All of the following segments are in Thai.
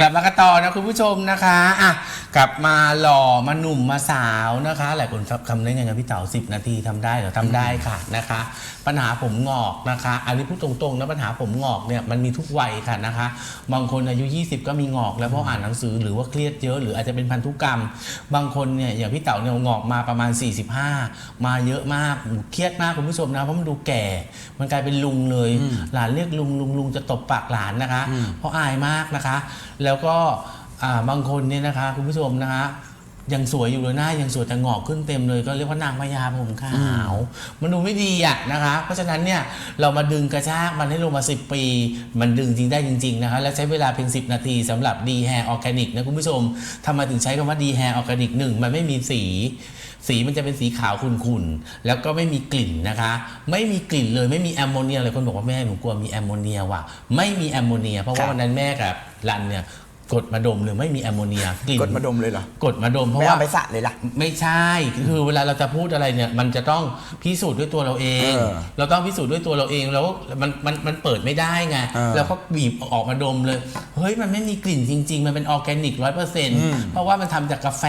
กลับมากันต่อนะคุณผู้ชมนะคะอะ กลับมาหล่อมาหนุ่มมาสาวนะคะ หลายคนคำได้ไงครับพี่เต๋า10นาทีทำได้เหรอทำได้ค่ะนะคะ ปัญหาผมงอกนะคะ อันนี้พูดตรงๆนะปัญหาผมงอกเนี่ยมันมีทุกวัยค่ะนะคะบางคนอายุ 20 ก็มีงอกแล้วเพราะอ่านหนังสือหรือว่าเครียดเยอะหรืออาจจะเป็นพันธุกรรม บางคนเนี่ยอย่างพี่เต๋าเนี่ยงอกมาประมาณ 45 มาเยอะมากโอ้โหเครียดมากคุณผู้ชมนะเพราะมันดูแก่ มันกลายเป็นลุงเลย หลานเรียกลุงลุงลุงจะตบปากหลานนะคะ เพราะอายมากนะคะ แล้วก็ อ่าบางคนเนี่ยนะคะ คุณผู้ชมนะคะยังสวยอยู่เลยหน้ายังสวยแต่งอกขึ้นเต็มเลยก็เรียกว่านางพญาผมขาว มันดูไม่ดีอะนะคะ เพราะฉะนั้นเนี่ยเรามาดึงกระชากมันให้ลงมา 10 ปี มันดึงจริงได้จริง ๆ นะคะ และใช้เวลาเพียง 10 นาทีสำหรับ D Hair Organic นะคุณผู้ชมทำไมถึงใช้คำว่า D Hair Organic หนึ่งมันไม่มีสี สีมันจะเป็นสีขาวขุ่นๆ แล้วก็ไม่มีกลิ่นนะคะ ไม่มีกลิ่นเลยไม่มีแอมโมเนียเลยคนบอกว่าแม่หนูกลัวมีแอมโมเนียว่ะไม่มีแอมโมเนียเพราะครัว่าบวันนั้นแม่กับรันเนี่ย กดมาดมเลยไม่มีแอมโมเนียกลิ่นกดมาดมเลยเหรอ กดมาดมเพราะไม่ว่า เอาไปสระเลยล่ะ ไม่ใช่ คือเวลาเราจะพูดอะไรเนี่ยมันจะต้องพิสูจน์ด้วยตัวเราเอง เออเราต้องพิสูจน์ด้วยตัวเราเองแล้วมันมันมันเปิดไม่ได้ไงเออเราก็บีบออกมาดมเลย เฮ้ยมันไม่มีกลิ่นจริง ๆ มันเป็นออร์แกนิกร้อยเปอร์เซ็นต์เพราะว่ามันทำจากกาแฟ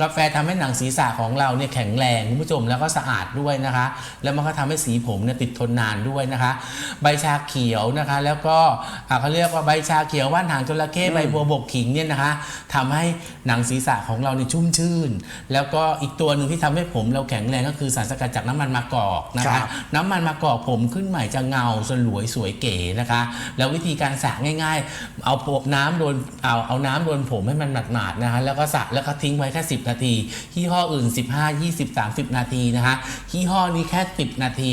กาแฟทำให้หนังศีรษะของเราเนี่ยแข็งแรงคุณผู้ชมแล้วก็สะอาดด้วยนะคะ แล้วมันก็ทำให้สีผมเนี่ยติดทนนานด้วยนะคะ ใบชาเขียวนะคะ แล้วก็อ่าเขาเรียกว่าใบชาเขียวว่านหางจระเข้ใบบัวบกขิงเนี่ยนะคะทำให้หนังศีรษะของเราเนี่ยชุ่มชื่น แล้วก็อีกตัวหนึ่งที่ทำให้ผมเราแข็งแรงก็คือสารสกัดจากน้ำมันมะกอกนะครัคะบน้ำมันมะกอกผมขึ้นใหม่จะเงาสลวยสวยเก๋นะคะ แล้ววิธีการสระง่าย ๆ เอาปบน้ำโดนเอาเอาน้ำโดนผมให้มันหมาดๆนะคะแล้วก็สระแล้วก็ทิ้งไว้แค่ 10 นาทียี่ห้ออื่น 15 20 30 นาทีนะคะยี่ห้อนี้แค่ 10 นาที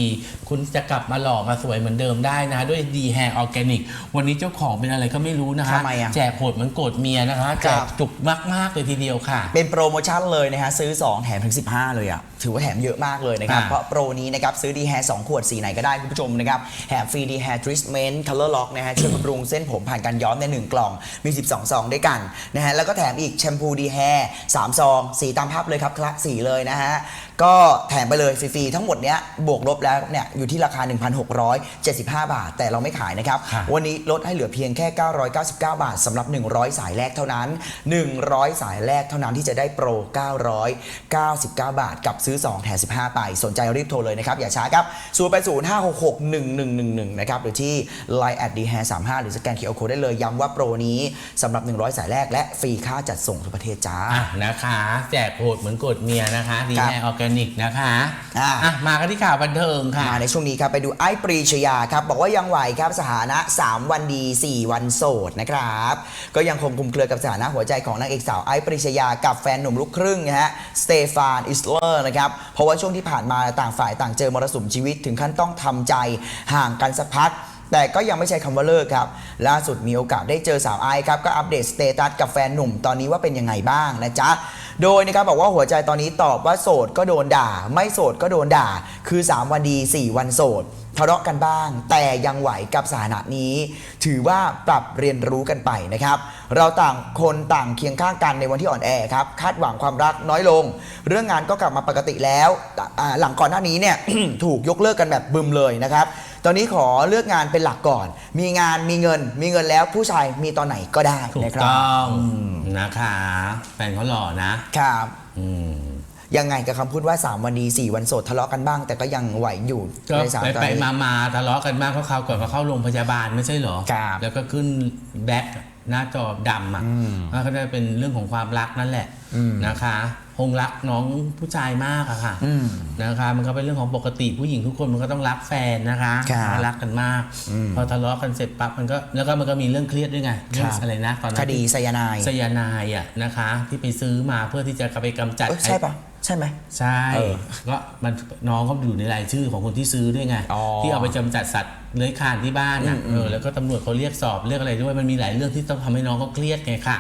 คุณจะกลับมาหล่อมาสวยเหมือนเดิมได้นะคะด้วยดีแฮร์ออร์แกนิกวันนี้เจ้าของเป็นอะไรก็ไม่รู้นะคะทำไมอะแจกโหดเหมือนโกรธเมียนะคะแจกจุกมากๆเลยทีเดียวค่ะ เป็นโปรโมชั่นเลยนะฮะซื้อ 2 แถมถึง 15 เลยอะถือว่าแถมเยอะมากเลยนะครับอ่าเพราะโปรนี้นะครับซื้อดีแฮร์2ขวดสีไหนก็ได้คุณผู้ชมนะครับแถมฟรีดีแฮร์ทรีทเมนต์คัลเลอร์ล็อกนะฮะช่วยบำรุงเส้นผมผ่านการย้อมใน1กล่องมี 12 ซองด้วยกันนะฮะแล้วก็แถมอีกแชมพูดีแฮร์3ซองสีตามภาพเลยครับคละสีเลยนะฮะ ก็แถมไปเลยฟรีๆทั้งหมดเนี้ยบวกลบแล้วเนี่ยอยู่ที่ราคา 1,675 บาท แต่เราไม่ขายนะครับครับวันนี้ลดให้เหลือเพียงแค่ 999 บาทสำหรับ 100 สายแรกเท่านั้น 100 สายแรกเท่านั้นที่จะได้โปร 999 บาท กับซื้อ 2 แถม15 ไป สนใจรีบโทรเลยนะครับ อย่าช้าครับ 0 8 0 5 6 6 1 1 1 1 นะครับ หรือที่ Line at d h a i r 35หรือสแกน QR Code ได้เลย ย้ำว่าโปรนี้สำหรับ 100 สายแรกและฟรีค่าจัดส่งทุกประเทศจ้า อะนะคะแจกโหดเหมือนโกรธเมียนะคะดีครับแฮร์ออร์แกนิกนะคะอะ อะมากันที่ข่าวบันเทิงค่ะ มาในช่วงนี้ครับ ไปดูไอ้ปรีชยาครับ บอกว่ายังไหวครับสถานะ 3 วันดี 4 วันโสดนะครับ ก็ยังคงคลุมเครือกับสถานะหัวใจของนางเอกสาวไอ้ปรีชยากับแฟนหนุ่มลูกครึ่งนะฮะสเตฟานอิสเลอร์นะครับ เพราะว่าช่วงที่ผ่านมาต่างฝ่ายต่างเจอมรสุมชีวิตถึงขั้นต้องทำใจห่างกันสักพัก แต่ก็ยังไม่ใช่คำว่าเลิกครับ ล่าสุดมีโอกาสได้เจอสาวไอซ์ครับ ก็อัปเดตสเตตัสกับแฟนหนุ่มตอนนี้ว่าเป็นยังไงบ้างนะจ๊ะ โดยนะครับบอกว่าหัวใจตอนนี้ตอบว่าโสดก็โดนด่า ไม่โสดก็โดนด่า คือ 3 วันดี 4 วันโสดทะเลาะกันบ้าง แต่ยังไหวกับสถานะนี้ ถือว่าปรับเรียนรู้กันไปนะครับ เราต่างคนต่างเคียงข้างกันในวันที่อ่อนแอครับ คาดหวังความรักน้อยลง เรื่องงานก็กลับมาปกติแล้ว หลังก่อนหน้านี้เนี่ย ถูกยกเลิกกันแบบบึมเลยนะครับ ตอนนี้ขอเลือกงานเป็นหลักก่อน มีงานมีเงิน มีเงินแล้วผู้ชายมีตอนไหนก็ได้ถูกนะครับต้องนะคะแฟนเขาหล่อนะครับ อืมยังไงกับคำพูดว่า 3 วันดี 4 วันโสดทะเลาะกันบ้าง แต่ก็ยังไหวอยู่ก็ในสามไปตอนไปนี้ มามาทะเลาะกันมากเขาเขาวก่อนเขาเข้าโรงพยาบาลไม่ใช่เหรอ ครับ แล้วก็ขึ้นแบ็คหน้าจอดำอะแล้วก็ได้เป็นเรื่องของความรักนั่นแหละอืมนะคะคงรักน้องผู้ชายมากอะค่ะอืมนะคะ มันก็เป็นเรื่องของปกติผู้หญิงทุกคนมันก็ต้องรักแฟนนะคะครับรักกันมากอืมพอทะเลาะกันเสร็จปั๊บมันก็แล้วก็มันก็มีเรื่องเครียดด้วยไงเรื่องครับอะไรนะตอนนั้นคดีไซยาไนายไซยาไนายอะนะคะ ที่ไปซื้อมาเพื่อที่จะไปกำจัดเอ้ยใช่ปะใช่ไหมใช่เออก็มันน้องเขาอยู่ในรายชื่อของคนที่ซื้อด้วยไงอ๋อที่เอาไปกำจัดสัตว์ เลื้อยคลานที่บ้านอะอืมอืมเออแล้วก็ตำรวจเขาเรียกสอบเรียกอะไรด้วยมันมีหลายเรื่องที่ต้องทำให้น้องเขาเครียดไงค่ะ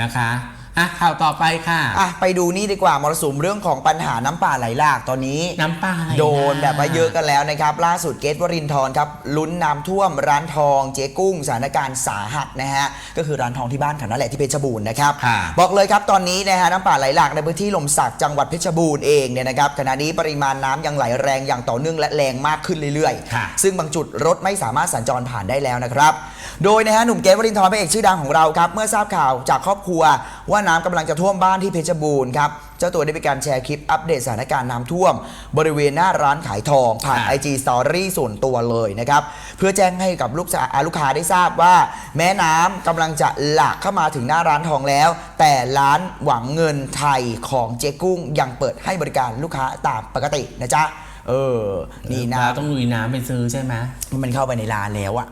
นะคะอะข่าวต่อไปค่ะ อะไปดูนี่ดีกว่ามรสุมเรื่องของปัญหาน้ำป่าไหลหลากตอนนี้น้ำปลาไหลโดนแบบว่าเยอะกันแล้วนะครับ ล่าสุดเกตวรินทร์ครับลุ้นน้ำท่วมร้านทองเจ๊กุ้งสถานการณ์สาหัสนะฮะก็คือร้านทองที่บ้านเขานั่นแหละที่เพชรบูรณ์นะครับค่ะ บอกเลยครับตอนนี้นะฮะน้ำป่าไหลหลากในพื้นที่ลมสักจังหวัดเพชรบูรณ์เองเนี่ยนะครับขณะนี้ปริมาณน้ำยังไหลแรงอย่างต่อเนื่องและแรงมากขึ้นเรื่อยค่ะๆซึ่งบางจุดรถไม่สามารถสัญจรผ่านได้แล้วนะครับ โดยนะฮะหนุ่มเกตวรินทร์พระเอกชื่อดังของเราครับ เมื่อทราบข่าวจากครอบครัวว่าน้ำกำลังจะท่วมบ้านที่เพชรบูรณ์ครับ เจ้าตัวได้มีการแชร์คลิปอัปเดตสถานการณ์น้ำท่วม บริเวณหน้าร้านขายทอง ผ่านค่ะ IG Story ส่วนตัวเลยนะครับ เพื่อแจ้งให้กับลูกค้าอ่าลูกค้าได้ทราบว่า แม้น้ำกำลังจะหลากเข้ามาถึงหน้าร้านทองแล้ว แต่ร้านหวังเงินไทยของเจ๊กุ้งยังเปิดให้บริการลูกค้าตามปกตินะจ๊ะ เออนี่นะเราต้องลุยน้ำไปซื้อใช่ไหมมันเข้าไปในร้านแล้วอะ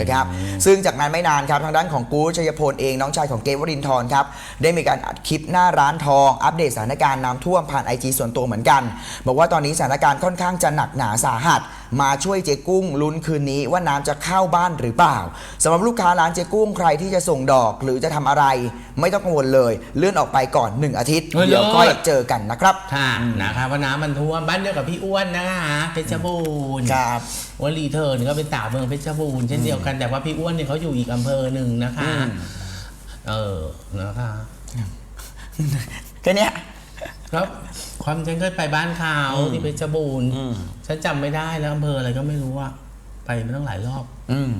นะครับซึ่งจากนั้นไม่นานครับทางด้านของกู๊ดชัยพลเองน้องชายของเกววรินทร์ครับได้มีการอัดคลิปหน้าร้านทองอัปเดตสถานการณ์น้ำท่วมผ่านไอจส่วนตัวเหมือนกัน บอกว่าตอนนี้สถานการณ์ค่อนข้างจะหนักหนาสาหัส มาช่วยเจ๊กุ้งลุ้นคืนนี้ว่าน้ำจะเข้าบ้านหรือเปล่าสำหรับลูกค้าร้านเจ๊กุ้งใครที่จะส่งดอกหรือจะทำอะไร ไม่ต้องกังวลเลย เลื่อนออกไปก่อนหนึ่งอาทิตย์ เฮ้ยเดี๋ยวค่อยเลิศเจอกันนะครับ ค่ะนะคะว่าน้ำมันท่วมบ้านเดียวกับพี่อ้วนนะคะเพชรบูรณ์ครับว่ารีเทิร์นก็เป็นสาวเมืองเพชรบูรณ์เช่นเดียวกันแต่ว่าพี่อ้วนเนี่ยเขาอยู่อีกอำเภอหนึ่งนะคะอืมเออนะคะ แค่เนี้ย แล้วความฉันเคยไปบ้านเขาอืมที่เพชรบูรณ์อืมฉันจำไม่ได้แล้วอำเภออะไรก็ไม่รู้อะไปมาตั้งหลายรอบ อืม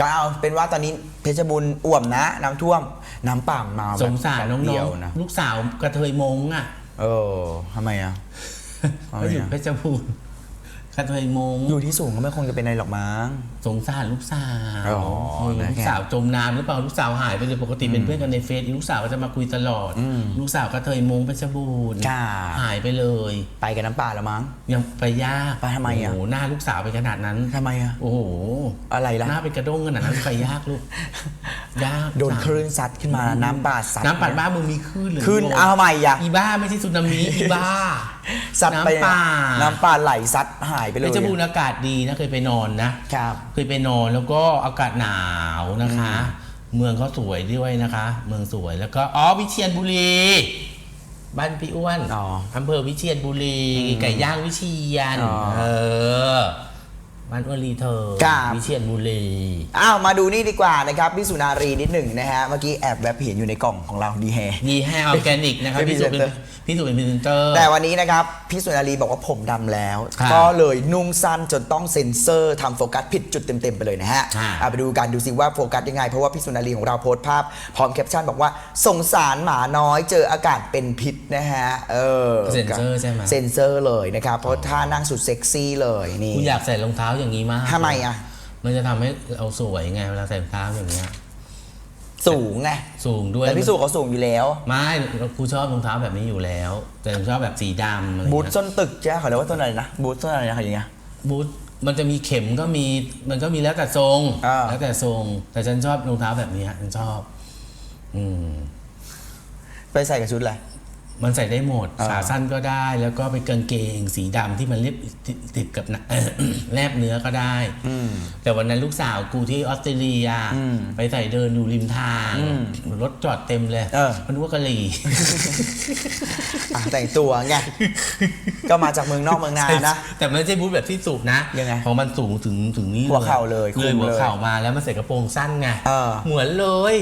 ก็เอาเป็นว่าตอนนี้เพชรบูรณ์อ่วมนะ น้ำท่วม น้ำป่ามาแบบสงสารน้เดีอยวงนะ ๆลูกสาวกระเทยมงอะเออทำไมอะเอาก็อยู่เนี่ยเพชรบูรณ์ กระเทยมงอยู่ที่สูงก็ไม่คงจะเป็นอะไรหรอกมั้ง สงสารลูกสาวอ๋อเออนะลูกสาวจมน้ำหรือเปล่าลูกสาวหายไปเลยปกติเป็นเพื่อนกันในเฟซลูกสาวก็จะมาคุยตลอดอืมลูกสาวกระเทยมงเพชรบูรณ์จ้าหายไปเลย ไปกับน้ำป่าแล้วมั้งยังไปยากไปทำไมอะโอ้โหหน้าลูกสาวไปขนาดนั้นทำไมอะโอ้โหอะไรล่ะหน้าเป็นกระด้งขนาดนั้นไปยากลูกยากโดนคลื่นซัดขึ้นมาน้ำป่าซัดน้ำปัดบ้านมึงมีคลื่นหรือขึ้นโดเอาทำไมอะอีบ้าไม่ใช่สึนามิอีบ้า ซัดไปน้ำป่า น้ำป่าไหลซัดหายไปเลเพยชรบูรณ์อากาศดีนะเคยไปนอนนะ ครับ เคยไปนอนแล้วก็อากาศหนาวนะคะ เมืองเขาสวยด้วยนะคะ เมืองสวยแล้วก็อ๋อวิเชียรบุรี บ้านพี่อ้วนอ๋ออำเภอวิเชียรบุรี ไก่ย่างวิเชียรอ๋อ เออ บ้านอ้วนรีเธอครับ วิเชียรบุรี อ้าวมาดูนี่ดีกว่านะครับพี่สุนารีนิดหนึ่งนะฮะเมื่อกี้แอบแวบเห็นอยู่ในกล่องของเราดีแฮ ดีแฮออร์แกนิกนะครับเป็นพี่สุเป็นพรีเซนเตอร์พี่สุเป็นพรีเซนเตอร์ แต่วันนี้นะครับพี่สุนารีบอกว่าผมดำแล้ว ครับก็เลยนุ่งสั้นจนต้องเซ็นเซอร์ทำโฟกัสผิดจุดเต็ม ๆ ไปเลยนะฮะครับ เอาไปดูกันดูสิว่าโฟกัสยังไง เพราะว่าพี่สุนารีของเราโพสต์ภาพ พร้อมแคปชั่นบอกว่าสงสารหมาน้อยเจออากาศเป็นพิษนะฮะเออเซ็นเซอร์ใช่ไหม เซ็นเซอร์เลยนะครับเพราะท่านั่งสุดเซ็กซี่เลยนี่ คุณอยากใส่รองเท้าอย่างนี้มากทำไมอะ มันจะทำให้เราสวยไงเวลาใส่รองเท้าอย่างเงี้ย สูงไงสูงด้วยแต่พี่สุเขาสูงอยู่แล้ว ไม่ครูชอบรองเท้าแบบนี้อยู่แล้ว แต่ผมชอบแบบสีดำอะไรบูทเงี้ยส้นตึกจ้าเขาเรียกว่าต้นอะไรนะ บูทต้นอะไรนะเขาอย่างเงี้ย บูทมันจะมีเข็มก็มีมันก็มีแล้วแต่ทรง อ่า แล้วแต่ทรง แต่ฉันชอบรองเท้าแบบนี้ฉันชอบ อืม ไปใส่กับชุดอะไร มันใส่ได้หมด อ่าขาสั้นก็ได้ แล้วก็เป็นกางเกง สีดำที่มันเรียบติดติดกับหนังแนบเนื้อก็ได้อืมแต่วันนั้นลูกสาวกูที่ออสเตรเลียอืมไปใส่เดินอยู่ริมทางอืมรถจอดเต็มเลยเออ มันนึกว่ากะหรี่ อะแต่งตัวไง ก็มาจากเมืองนอกเมืองนานะ แต่ไม่ใช่บูทแบบที่สูบนะยังไงของมันสูงถึงถึงนี่หัวเข่าเลยเลยคุมหัวเลยเข่ามาแล้วมันใส่กระโปรงสั้นไงเออ เหมือนเลย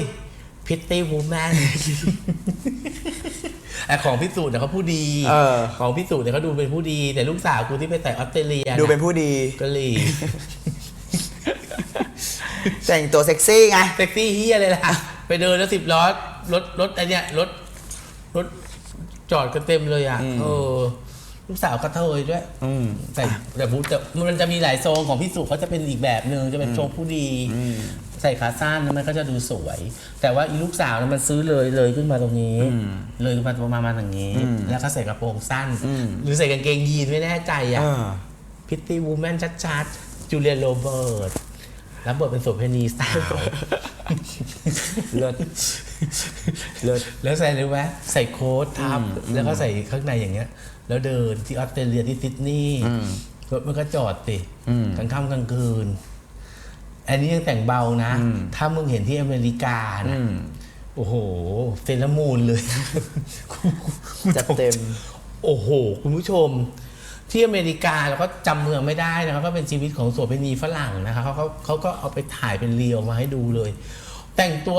พิตตี้วูแมน แต่ของพิสูจน์เนี่ยเขาผู้ดีเออ ของพิสูจน์เนี่ยเขาดูเป็นผู้ดี แต่ลูกสาวกูที่ไปแต่ออสเตรเลียดูเป็นผู้ดี กะหรี่แต่งตัวเซ็กซี่ไงเซ็กซี่เฮียเลยล่ะ ไปเดินแล้วสิบล้อรถรถไอเนี้ยรถรถจอดกันเต็มเลยอะอืมเออลูกสาวกระเทยด้วยอืม ใส่แต่บูทแต่มันจะมีหลายทรงของพี่สุเขาจะเป็นอีกแบบหนึ่งจะเป็นทรงผู้ดี ใส่ขาสั้นแล้วมันก็จะดูสวย แต่ว่าอีลูกสาวเนี่ยมันซื้อเลยเลยขึ้นมาตรงนี้ เลยขึ้นมาประมาณอย่างนี้อืมแล้วก็ใส่กระโปรงสั้นอืมหรือใส่กางเกงยีนไม่แน่ใจอะเออพิตตี้วูแมนชัดๆจูเลียโรเบิร์ตรับบทเป็นโสเภณีสาวเลิศเลิศแล้วใส่เลยไหมใส่โค้ททับ แล้วก็ใส่ข้างในอย่างเงี้ย แล้วเดินที่ออสเตรเลียที่ซิดนีย์อืมรถมันก็จอดติอืมกลางค่ำกลางคืน อันนี้ยังแต่งเบานะอืมถ้ามึงเห็นที่อเมริกานะอืมโอ้โหเซเลอรามูนเลยจัดเต็ม โอ้โห คุณผู้ชม ที่อเมริกาเราก็จำเมืองไม่ได้นะครับก็เป็นชีวิตของโสเภณีฝรั่งนะคะเขาเขาเขาก็เอาไปถ่ายเป็นเรียวมาให้ดูเลย แต่งตัว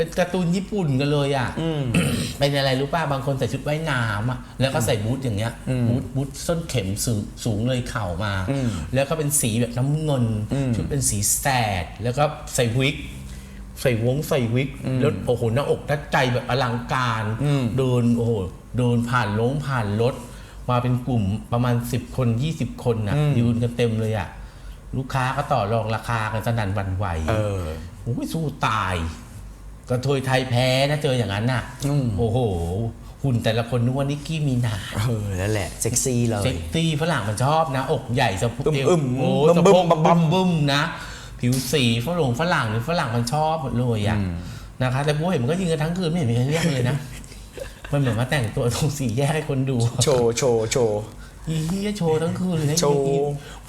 เป็นการ์ตูนญี่ปุ่นกันเลยอะเป็นอะไรรู้ป่ะบางคนใส่ชุดว่ายน้ำอะแล้วก็ใส่บูทอย่างเงี้ยบูทบูทส้นเข็มสูงสูงเลยเข่ามา แล้วก็เป็นสีแบบน้ำเงิน ชุดเป็นสีแสด แล้วก็ใส่วิกใส่วงใส่วิก แล้วโอ้โหหน้าอกหน้าใจแบบอลังการ เดินโอ้โหเดินผ่านลงผ่านรถมาเป็นกลุ่มประมาณ 10 คน 20 คนนะยืนกันเต็มเลยอะลูกค้าก็ต่อรองราคากันสนั่นหวันไหวเออโอ้ยสู้ตาย กระเทยไทยแพ้นะเจออย่างนั้นน่ะโอ้โหหุ่นแต่ละคนนึกว่านิกกี้มีนาเออนั่นแหละ เซ็กซี่เลย เซ็กซี่ฝรั่งมันชอบนะ อกใหญ่สะโพกอึมเอวอึมโอ้บึ้มสะบึ้โพมกบั้มบั้บึ้มมบึ้มนะ ผิวสีฝรั่งฝรั่งหรือฝรั่งมันชอบหมดเลยอะนะคะ แต่พวกเห็นมันก็ยิงกันทั้งคืนไม่เห็นมีใครเรียกเลยนะ มันเหมือนมาแต่งตัวตรงสี่แยกให้คนดู โชว์โชว์โชว์ อีเหี้ยโชว์ทั้งคืนเลยนะโชว์อี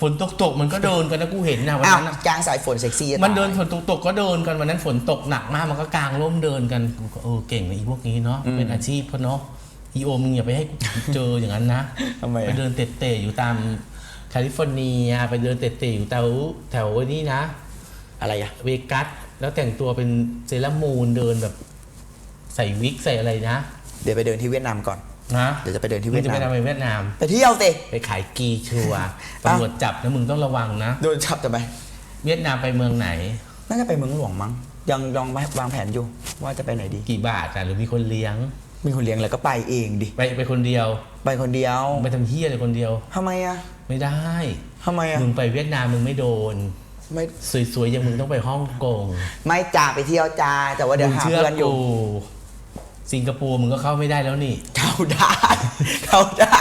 ฝนตกตกๆมันก็เดินกันนะกูเห็นนะวันอ้าวนั้นน่ะกลางสายฝนเซ็กซี่จะมันเดินตายฝนตกตกๆก็เดินกันวันนั้นฝนตกหนักมากมันก็กางร่มเดินกันกูก็เออเก่งนะอีพวกนี้เนาะเป็นอาชีพเขาเนาะอีโอมมึงอย่าไปให้กูเจออย่างนั้นนะทำไมอะ ไปเดินเตะๆอยู่ตามแคลิฟอร์เนียไปเดินเตะๆอยู่แถวแถวนี่นะ อะไรอะเวกัสแล้วแต่งตัวเป็นเซเลอรามูนเดินแบบ ใส่วิกใส่อะไรนะ เดี๋ยวไปเดินที่เวียดนามก่อน นะเดี๋ยวจะไปเดินที่มึเวีงยดจะนาไปมทำไปเวียดนาม ไปเที่ยวสิ ไปขายกีชัวร์อ้าวตำรวจจับนะมึงต้องระวังนะ โดนจับทำไมเวียดนามไปเมืองไหน น่าจะไปเมืองหลวงมั้ง ยังลองวางแผนอยู่ ว่าจะไปไหนดี กี่บาทอะหรือมีคนเลี้ยง มีคนเลี้ยงแล้วก็ไปเองดิ ไปไปคนเดียว ไปคนเดียว ไปทำเฮียอะไรคนเดียวทำไมอะ ไม่ได้ทำไมอะ มึงไปเวียดนามมึงไม่โดนไม่สวยๆอย่างมึงต้องไปฮ่องกง ไม่จ่าไปเที่ยวจ้าแต่ว่าเดี๋ยวมึงหาเชื่อเพื่อนอยู่กู สิงคโปร์มึงก็เข้าไม่ได้แล้วนี่ เข้าได้เข้าได้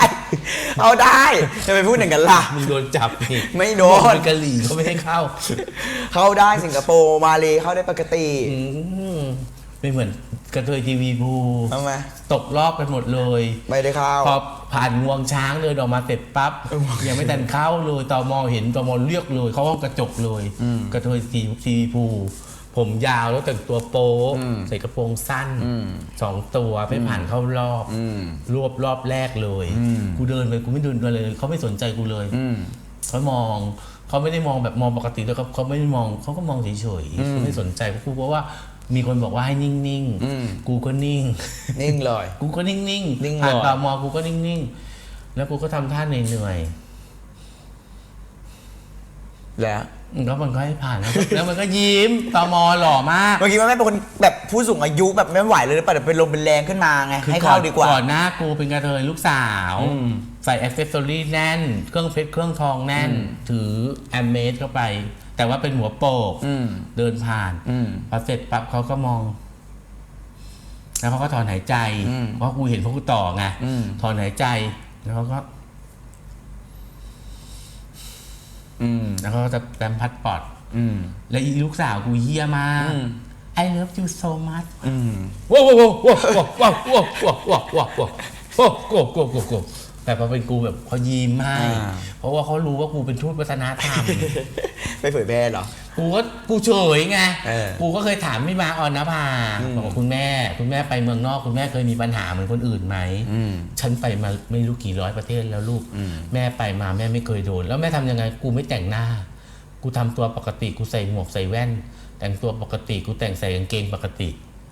เข้าได้จะไปพูดอย่างนั้นล่ะ มึงโดนจับนี่ไม่โดนเป็นกะหรี่เขาไม่ให้เข้า เข้าได้สิงคโปร์มาเลยเข้าได้ปกติ อืมไม่เหมือนกระเทยทีวีบูทำไมตกรอบกันหมดเลย ไม่ได้เข้า พอผ่านงวงช้างเดินออกมาเสร็จปั๊บยังไม่ทันเข้าเลยตอมอเห็นตอมอเรียกเลย เขาห้องกระจกเลย กระเทยทีทีวีบู ผมยาวแล้วแต่งตัวโป๊ะใส่กระโปรงสั้นสองตัวไม่ผ่านเข้ารอบรวบรอบแรกเลย กูเดินไปกูไม่เดินเลยเขาไม่สนใจกูเลยอืมเขามองเขาไม่ได้มองแบบมองปกติแล้วเขาเขาไม่ได้มองเขาก็มองเฉยๆเขาไม่สนใจเพราะกูเพราะว่ามีคนบอกว่าให้นิ่งอืมๆกูก็นิ่ง นิ่งเลย กูก็นิ่งนิ่งๆผ่านเลยตามอกูก็นิ่งๆ แล้วกูก็ทำท่าเหนื่อยแล้วๆ แล้วมันก็ให้ผ่านแล้วแล้วมันก็ยิ้มตมหล่อมากเมื่อกี้มันไม่เป็นคนแบบผู้สูงอายุแบบไม่ไหวเลยหรือเปล่าแต่เป็นลมเป็นแรงขึ้นมาไงให้เข้าดีกว่าก่อนหน้ากูเป็นกระเทยลูกสาวอืมใส่อ c เซสซอรี่แน่น เครื่องเพชรเครื่องทองแน่น ถือแอมเมสเข้าไป แต่ว่าเป็นหัวโปกอืมเดินผ่านอืมพอเสร็จปั๊บเขาก็มอง แล้วเขาก็ถอนหายใจอืมเพราะกูเห็นพวกกูต่อไงอืมถอนหายใจแล้วเขาก็ อืม แล้วเขาก็จะแตมพัดปอด อืม แล้วอีลูกสาวกูเฮี้ยมากอืม I love you so much อืมว้าวว้าวว้าวว้าวว้าวว้าวว้าวว้าวว้าวว้าวว้าวว้าวว้าวว้าว แต่พอเป็นกูแบบเขายิ้มให้อ่า เพราะว่าเขารู้ว่ากูเป็นทูตวัฒนธรรมไปเผยแพร่เหรอ กูก็กูเฉยไง เออกูก็เคยถามพี่มาออนนภาอืม บอกว่าคุณแม่ คุณแม่ไปเมืองนอก คุณแม่เคยมีปัญหาเหมือนคนอื่นไหม อืม ฉันไปมาไม่รู้กี่ร้อยประเทศแล้วลูก อืม แม่ไปมาแม่ไม่เคยโดน แล้วแม่ทำยังไง กูไม่แต่งหน้า กูทำตัวปกติ กูใส่หมวกใส่แว่น แต่งตัวปกติ กูแต่งใส่กางเกงปกติ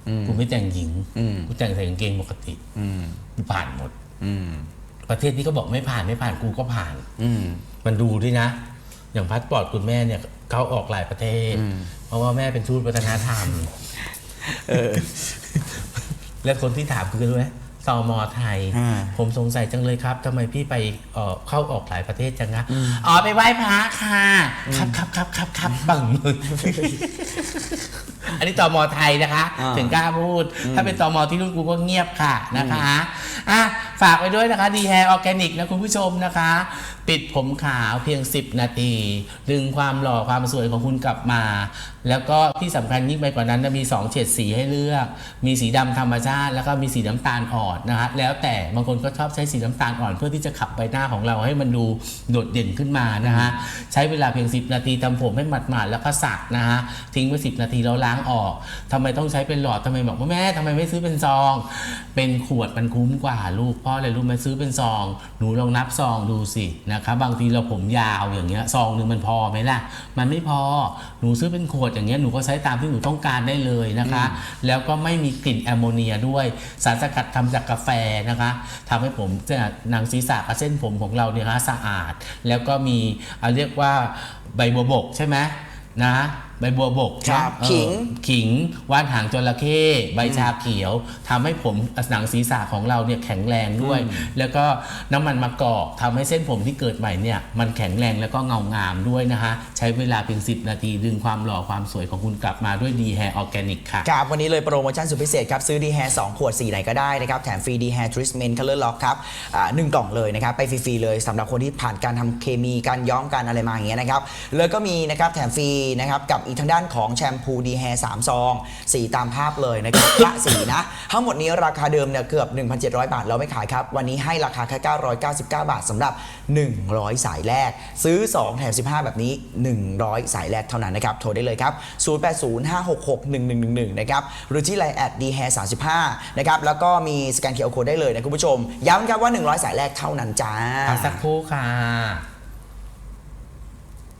อืม กูไม่แต่งหญิง อืม กูแต่งใส่กางเกงปกติ อืม กูผ่านหมด อืม ประเทศนี้ก็บอกไม่ผ่านไม่ผ่านกูก็ผ่าน อืม มันดูด้วยนะ อย่างพาสปอร์ตคุณแม่เนี่ยเขาออกหลายประเทศ อืม เพราะว่าแม่เป็นทูตวัฒนธรรม เออ และคนที่ถามคือรู้ไหม ตมไทย อ่า ผมสงสัยจังเลยครับทำไมพี่ไปเอ่อเข้าออกหลายประเทศจังนะอ๋อไปไหว้พระค่ะครับครับครับครับครับบังมือ อันนี้ตมไทยนะคะ อ่า ถึงกล้าพูด ถ้าเป็นตมที่รุ่นกูก็เงียบค่ะนะคะอะฝากไปด้วยนะคะดีแฮร์ออร์แกนิกนะคุณผู้ชมนะคะ ปิดผมขาวเพียง 10 นาที ดึงความหล่อความสวยของคุณกลับมา แล้วก็ที่สำคัญยิ่งไปกว่านั้นนะมี 2 เฉดสีให้เลือก มีสีดำธรรมชาติ แล้วก็มีสีน้ำตาลอ่อนนะฮะแล้วแต่บางคนก็ชอบใช้สีน้ำตาลอ่อน เพื่อที่จะขับใบหน้าของเราให้มันดูโดดเด่นขึ้นมานะฮะใช้เวลาเพียง 10 นาทีทำผมให้หมาดๆแล้วก็สระนะฮะทิ้งไว้10 นาทีแล้วล้างออกทำไมต้องใช้เป็นหลอดทำไมบอกว่าแม่ทำไมไม่ซื้อเป็นซอง เป็นขวดมันคุ้มกว่าลูกพราะอะไรรู้ไหมซื้อเป็นซอง หนูลองนับซองดูสินะครับบางทีเราผมยาวอย่างเงี้ยซองหนึ่งมันพอไหมล่ะ มันไม่พอหนูซื้อเป็นขวดอย่างเงี้ยหนูก็ใช้ตามที่หนูต้องการได้เลยนะคะ แล้วก็ไม่มีกลิ่นแอมโมเนียด้วยสารสกัดทำจากกาแฟนะคะทำให้ผมหนังศีรษะกับเส้นผมของเราเนี่ยนะสะอาด แล้วก็มีอะเรียกว่าใบบัวบกใช่ไหมนะ ใบบัวบกครับเออขิง ขิงว่านหางจระเข้ใบชาเขียวทำให้ผมหนังศีรษะของเราเนี่ยแข็งแรงด้วย แล้วก็น้ำมันมะกอกทำให้เส้นผมที่เกิดใหม่เนี่ยมันแข็งแรงแล้วก็เงางามด้วยนะฮะใช้เวลาเพียง 10 นาที ดึงความหล่อความสวยของคุณกลับมาด้วยดีแฮร์ออร์แกนิกค่ะ ครับ วันนี้เลยโปรโมชั่นสุดพิเศษครับ ซื้อดีแฮร์2ขวดสีไหนก็ได้นะครับ แถมฟรีดีแฮร์ทรีทเมนต์คัลเลอร์ล็อกครับอ่าหนึ่งกล่องเลยนะครับ ไปฟรี ๆ เลยสำหรับคนที่ผ่านการทำเคมีการย้อมการอะไรมาอย่างเงี้ยนะครับ แล้วก็มีนะครับแถมฟรีนะครับกับอีกทางด้านของแชมพูดีแฮร์3ซอง สีตามภาพเลยนะครับละสีนะ ทั้งหมดนี้ราคาเดิมเนี่ยเกือบ 1,700 บาทเราไม่ขายครับ วันนี้ให้ราคาแค่999 บาทสำหรับ 100 สายแรก ซื้อ 2 แถม 15 แบบนี้ 100 สายแรกเท่านั้นนะครับ โทรได้เลยครับ 0805661111 นะครับ หรือที่ไลน์แอด d h a i r 35 นะครับ แล้วก็มีสแกนเคอร์โคดได้เลยนะคุณผู้ชม ย้ำครับว่า 100 สายแรกเท่านั้นจ้าพักสักครู่ค่ะ